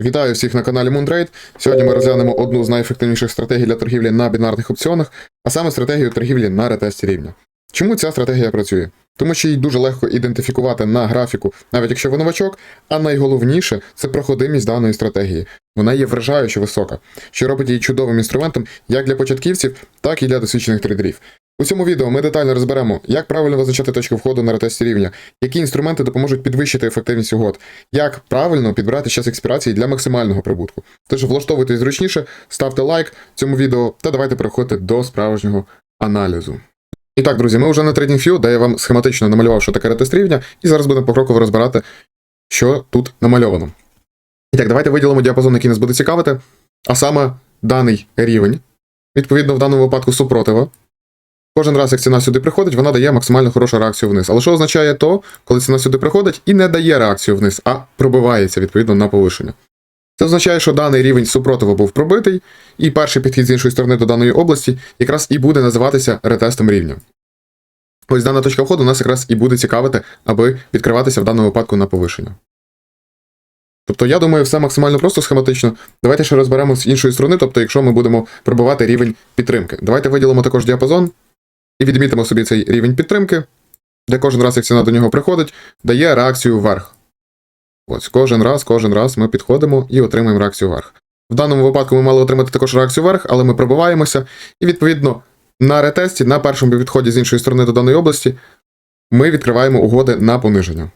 Вітаю всіх на каналі Moontrade. Сьогодні ми розглянемо одну з найефективніших стратегій для торгівлі на бінарних опціонах, а саме стратегію торгівлі на ретесті рівня. Чому ця стратегія працює? Тому що її дуже легко ідентифікувати на графіку, навіть якщо ви новачок, а найголовніше це проходимість даної стратегії. Вона є вражаюче висока, що робить її чудовим інструментом як для початківців, так і для досвідчених трейдерів. У цьому відео ми детально розберемо, як правильно визначати точку входу на ретесті рівня, які інструменти допоможуть підвищити ефективність угод, як правильно підбирати час експірації для максимального прибутку. Тож влаштовуйтесь зручніше, ставте лайк цьому відео та давайте переходити до справжнього аналізу. І так, друзі, ми вже на TradingView, де я вам схематично намалював, що таке ретест рівня, і зараз будемо покроково розбирати, що тут намальовано. І так, давайте виділимо діапазон, який нас буде цікавити, а саме даний рівень, відповідно, в даному випадку супротива. Кожен раз, як ціна сюди приходить, вона дає максимально хорошу реакцію вниз. Але що означає то, коли ціна сюди приходить і не дає реакцію вниз, а пробивається відповідно на повишення. Це означає, що даний рівень супротиву був пробитий, і перший підхід з іншої сторони до даної області якраз і буде називатися ретестом рівня. Ось дана точка входу нас якраз і буде цікавити, аби відкриватися в даному випадку на повишення. Тобто, я думаю, все максимально просто схематично. Давайте ще розберемо з іншої сторони, тобто, якщо ми будемо пробивати рівень підтримки. Давайте виділимо також діапазон і відмітимо собі цей рівень підтримки, де кожен раз, як ціна до нього приходить, дає реакцію вверх. Ось кожен раз, кожен раз ми підходимо і отримуємо реакцію вверх. В даному випадку ми мали отримати також реакцію вверх, але ми пробиваємося, і відповідно на ретесті, на першому відході з іншої сторони до даної області, ми відкриваємо угоди на пониження.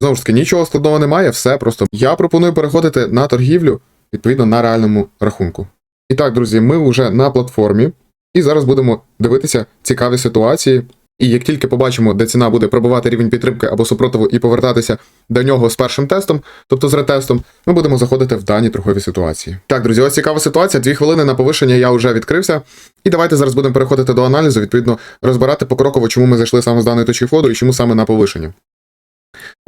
Знову ж таки, нічого складного немає, все просто. Я пропоную переходити на торгівлю відповідно на реальному рахунку. І так, друзі, ми вже на платформі, і зараз будемо дивитися цікаві ситуації. І як тільки побачимо, де ціна буде пробивати рівень підтримки або супротиву і повертатися до нього з першим тестом, тобто з ретестом, ми будемо заходити в дані торгові ситуації. Так, друзі, ось цікава ситуація. Дві хвилини на повишення я вже відкрився. І давайте зараз будемо переходити до аналізу, відповідно, розбирати покроково, чому ми зайшли саме з даної точки входу і чому саме на повишення.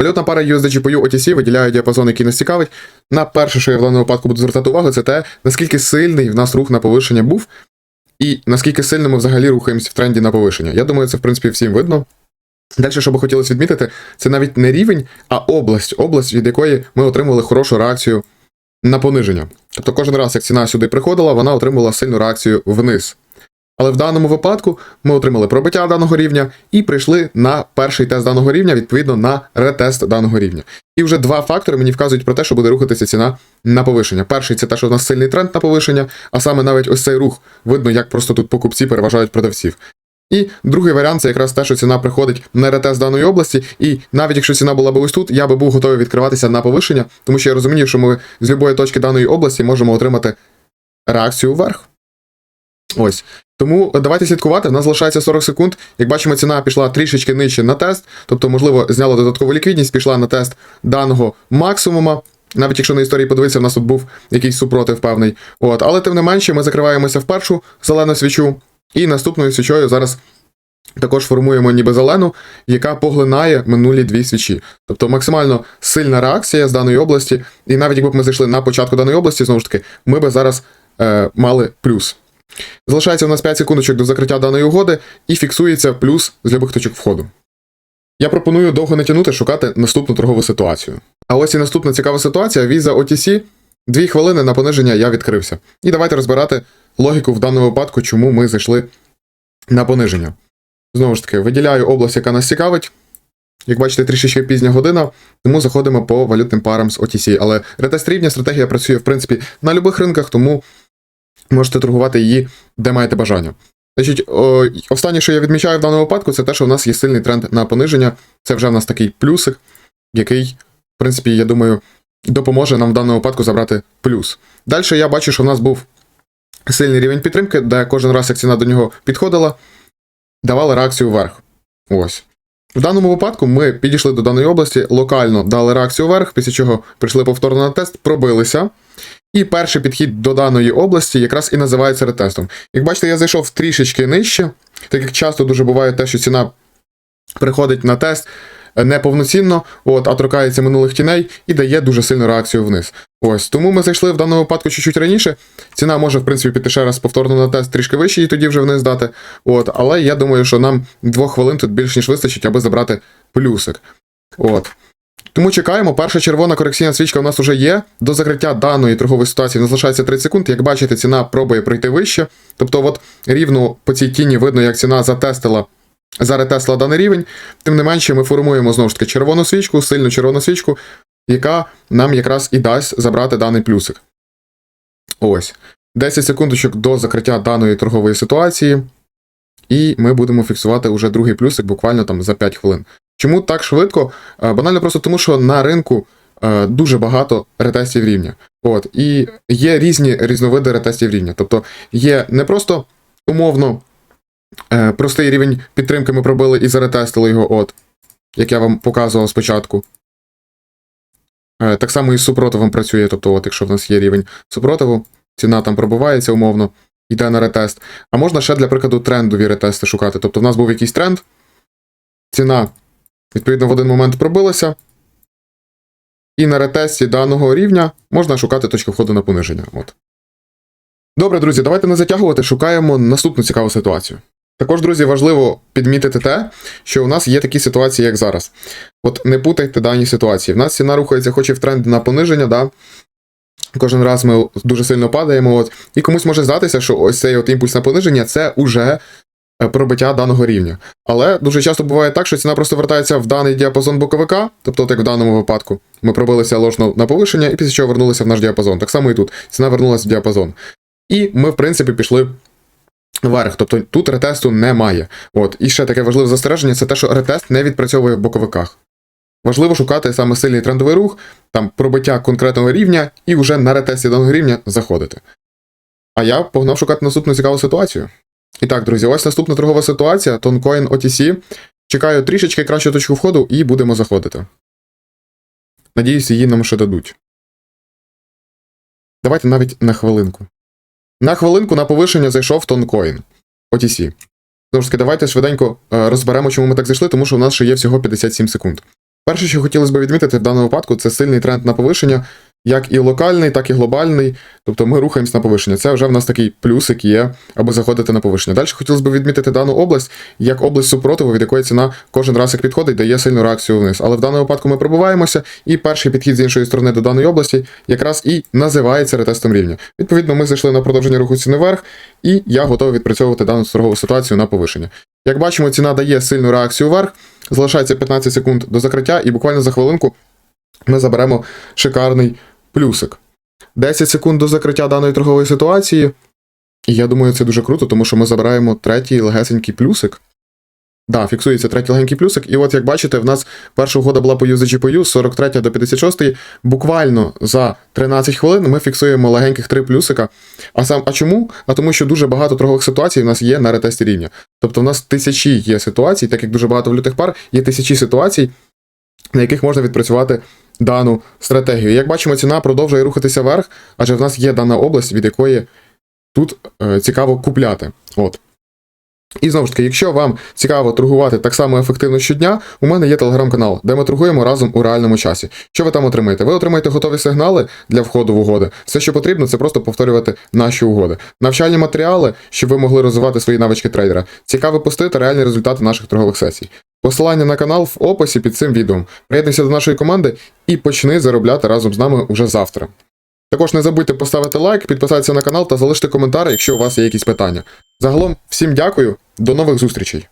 Валютна пара USDGPU OTC виділяє діапазон, який нас цікавить. На перше, що я в даному випадку буду звертати увагу, це те, наскільки сильний в нас рух на повишення був, і наскільки сильно ми взагалі рухаємося в тренді на повишення. Я думаю, це в принципі всім видно. Далі, що би хотілося відмітити, це навіть не рівень, а область, область, від якої ми отримували хорошу реакцію на пониження. Тобто кожен раз, як ціна сюди приходила, вона отримувала сильну реакцію вниз. Але в даному випадку ми отримали пробиття даного рівня і прийшли на перший тест даного рівня, відповідно на ретест даного рівня. І вже два фактори мені вказують про те, що буде рухатися ціна на повишення. Перший це те, що в нас сильний тренд на повишення, а саме навіть ось цей рух видно, як просто тут покупці переважають продавців. І другий варіант це якраз те, що ціна приходить на ретест даної області, і навіть якщо ціна була б ось тут, я би був готовий відкриватися на повишення, тому що я розумію, що ми з будь-якої точки даної області можемо отримати реакцію вверх. Ось. Тому давайте слідкувати. У нас залишається 40 секунд. Як бачимо, ціна пішла трішечки нижче на тест, тобто, можливо, зняла додаткову ліквідність, пішла на тест даного максимума. Навіть якщо на історії подивитися, в нас тут був якийсь супротив певний. От, але тим не менше, ми закриваємося в першу зелену свічу, і наступною свічою зараз також формуємо ніби зелену, яка поглинає минулі дві свічі. Тобто максимально сильна реакція з даної області, і навіть якби ми зайшли на початку даної області, знову ж таки, ми би зараз е, мали плюс. Залишається у нас 5 секундочок до закриття даної угоди і фіксується плюс з любих точок входу. Я пропоную довго не тягнути шукати наступну торгову ситуацію. А ось і наступна цікава ситуація: Visa OTC. Дві хвилини на пониження я відкрився. І давайте розбирати логіку в даному випадку, чому ми зайшли на пониження. Знову ж таки, виділяю область, яка нас цікавить. Як бачите, трішечки пізня година, тому заходимо по валютним парам з OTC. Але ретест рівня стратегія працює, в принципі, на будь-яких ринках, тому можете торгувати її, де маєте бажання. Значить, останнє, що я відмічаю в даному випадку, це те, що у нас є сильний тренд на пониження. Це вже в нас такий плюсик, який, в принципі, я думаю, допоможе нам в даному випадку забрати плюс. Далі я бачу, що в нас був сильний рівень підтримки, де кожен раз, як ціна до нього підходила, давала реакцію вверх. Ось. В даному випадку ми підійшли до даної області, локально дали реакцію вверх, після чого прийшли повторно на тест, пробилися. І перший підхід до даної області якраз і називається ретестом. Як бачите, я зайшов трішечки нижче, так як часто дуже буває те, що ціна приходить на тест неповноцінно, от, а торкається минулих тіней і дає дуже сильну реакцію вниз. Ось тому ми зайшли в даному випадку чуть-чуть раніше. Ціна може, в принципі, піти ще раз повторно на тест трішки вище і тоді вже вниз дати. От, але я думаю, що нам двох хвилин тут більш ніж вистачить, аби забрати плюсик. От. Тому чекаємо. Перша червона корекційна свічка у нас вже є. До закриття даної торгової ситуації нас залишається 30 секунд. Як бачите, ціна пробує пройти вище. Тобто, от рівно по цій тіні видно, як ціна затестила. Заретесла даний рівень, тим не менше, ми формуємо знову ж таки червону свічку, сильну червону свічку, яка нам якраз і дасть забрати даний плюсик. Ось. 10 секундочок до закриття даної торгової ситуації, і ми будемо фіксувати уже другий плюсик буквально там за 5 хвилин. Чому так швидко? Е, Банально просто тому, що на ринку е, дуже багато ретестів рівня. От, і є різні різновиди ретестів рівня. Тобто є не просто умовно е, простий рівень підтримки ми пробили і заретестили його, от, як я вам показував спочатку. Так само і з супротивом працює. Тобто, от, якщо в нас є рівень супротиву, ціна там пробивається умовно, йде на ретест. А можна ще, для прикладу, трендові ретести шукати. Тобто, в нас був якийсь тренд, ціна, відповідно, в один момент пробилася. І на ретесті даного рівня можна шукати точку входу на пониження. От. Добре, друзі, давайте не затягувати, шукаємо наступну цікаву ситуацію. Також, друзі, важливо підмітити те, що у нас є такі ситуації, як зараз. От не путайте дані ситуації. В нас ціна рухається, хоч і в тренд на пониження, да? кожен раз ми дуже сильно падаємо. От, і комусь може здатися, що ось цей от імпульс на пониження це уже пробиття даного рівня. Але дуже часто буває так, що ціна просто вертається в даний діапазон боковика, тобто, от як в даному випадку, ми пробилися ложно на повишення, і після чого вернулися в наш діапазон. Так само і тут. Ціна вернулася в діапазон. І ми, в принципі, пішли вверх. Тобто тут ретесту немає. От. І ще таке важливе застереження це те, що ретест не відпрацьовує в боковиках. Важливо шукати саме сильний трендовий рух, там пробиття конкретного рівня, і вже на ретесті даного рівня заходити. А я погнав шукати наступну цікаву ситуацію. І так, друзі, ось наступна торгова ситуація: Тонкоін OTC. Чекаю трішечки кращу точку входу і будемо заходити. Надіюсь, її нам ще дадуть. Давайте навіть на хвилинку. На хвилинку на повишення зайшов тонкоін OTC. Знову ж таки, давайте швиденько е, розберемо, чому ми так зайшли, тому що у нас ще є всього 57 секунд. Перше, що хотілося б відмітити в даному випадку, це сильний тренд на повишення, як і локальний, так і глобальний. Тобто ми рухаємось на повишення. Це вже в нас такий плюсик є, аби заходити на повишення. Далі хотілося б відмітити дану область як область супротиву, від якої ціна кожен раз як підходить, дає сильну реакцію вниз. Але в даному випадку ми пробуваємося, і перший підхід з іншої сторони до даної області якраз і називається ретестом рівня. Відповідно, ми зайшли на продовження руху ціни вверх, і я готовий відпрацьовувати дану торгову ситуацію на повишення. Як бачимо, ціна дає сильну реакцію вверх, залишається 15 секунд до закриття, і буквально за хвилинку ми заберемо шикарний плюсик. 10 секунд до закриття даної торгової ситуації. І я думаю, це дуже круто, тому що ми забираємо третій легесенький плюсик. Да, фіксується третій легенький плюсик. І от як бачите, в нас перша угода була по USGPU з 43 до 56. Буквально за 13 хвилин ми фіксуємо легеньких три плюсика. А сам а чому? А тому, що дуже багато торгових ситуацій в нас є на ретесті рівня. Тобто в нас тисячі є ситуацій, так як дуже багато валютних пар, є тисячі ситуацій, на яких можна відпрацювати дану стратегію. Як бачимо, ціна продовжує рухатися вверх, адже в нас є дана область, від якої тут е, цікаво купляти. От. І знову ж таки, якщо вам цікаво торгувати так само ефективно щодня, у мене є телеграм-канал, де ми торгуємо разом у реальному часі. Що ви там отримаєте? Ви отримаєте готові сигнали для входу в угоди. Все, що потрібно, це просто повторювати наші угоди. Навчальні матеріали, щоб ви могли розвивати свої навички трейдера. Цікаві пости та реальні результати наших торгових сесій. Посилання на канал в описі під цим відео. Приєднуйся до нашої команди і почни заробляти разом з нами уже завтра. Також не забудьте поставити лайк, підписатися на канал та залишити коментар, якщо у вас є якісь питання. Загалом, всім дякую, до нових зустрічей!